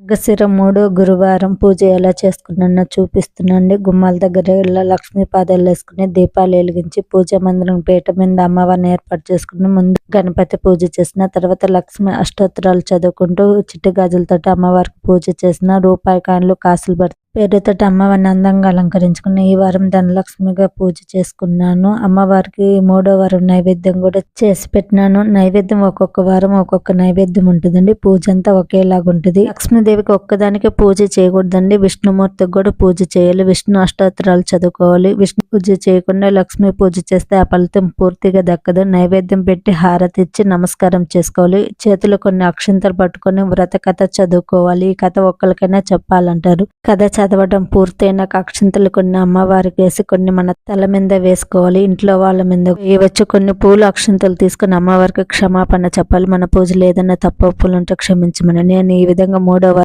మార్గశిర మూడో గురువారం పూజ ఎలా చేసుకున్నానో చూపిస్తున్నాండి గుమ్మాల దగ్గర ఇలా లక్ష్మీ పాదాలు వేసుకుని దీపాలు వెలిగించి పూజ మందిరం పీట మీద అమ్మవారిని ఏర్పాటు చేసుకుని ముందు గణపతి పూజ చేసిన తర్వాత లక్ష్మి అష్టోత్తరాలు చదువుకుంటూ చిట్టి గాజులతో అమ్మవారికి పూజ చేసిన రూపాయి కాయలు కాసులు పడి పేరుతోటి అమ్మవారిని అందంగా అలంకరించుకుని ఈ వారం ధనలక్ష్మిగా పూజ చేసుకున్నాను. అమ్మవారికి మూడో వారం నైవేద్యం కూడా చేసి పెట్టినాను. నైవేద్యం ఒక్కొక్క వారం ఒక్కొక్క నైవేద్యం ఉంటుందండి. పూజ అంతా ఒకేలాగా ఉంటుంది. లక్ష్మీదేవికి ఒక్కదానికి పూజ చేయకూడదండి. విష్ణుమూర్తికి కూడా పూజ చేయాలి. విష్ణు అష్టోత్తరాలు చదువుకోవాలి. విష్ణు పూజ చేయకుండా లక్ష్మి పూజ చేస్తే ఆ ఫలితం పూర్తిగా దక్కదు. నైవేద్యం పెట్టి హారతి ఇచ్చి నమస్కారం చేసుకోవాలి. చేతిలో కొన్ని అక్షంతలు పట్టుకొని వ్రత కథ చదువుకోవాలి. ఈ కథ ఒక్కరికైనా చెప్పాలంటారు. కథ చదవడం పూర్తయినాక అక్షంతలు కొన్ని అమ్మవారికి వేసి కొన్ని మన తల మీద వేసుకోవాలి ఇంట్లో వాళ్ళ మీద వేయవచ్చు. కొన్ని పూలు అక్షంతలు తీసుకొని అమ్మవారికి క్షమాపణ చెప్పాలి. మన పూజలు ఏదైనా తప్పు పూలు ఉంటే క్షమించమని. నేను ఈ విధంగా మూడవ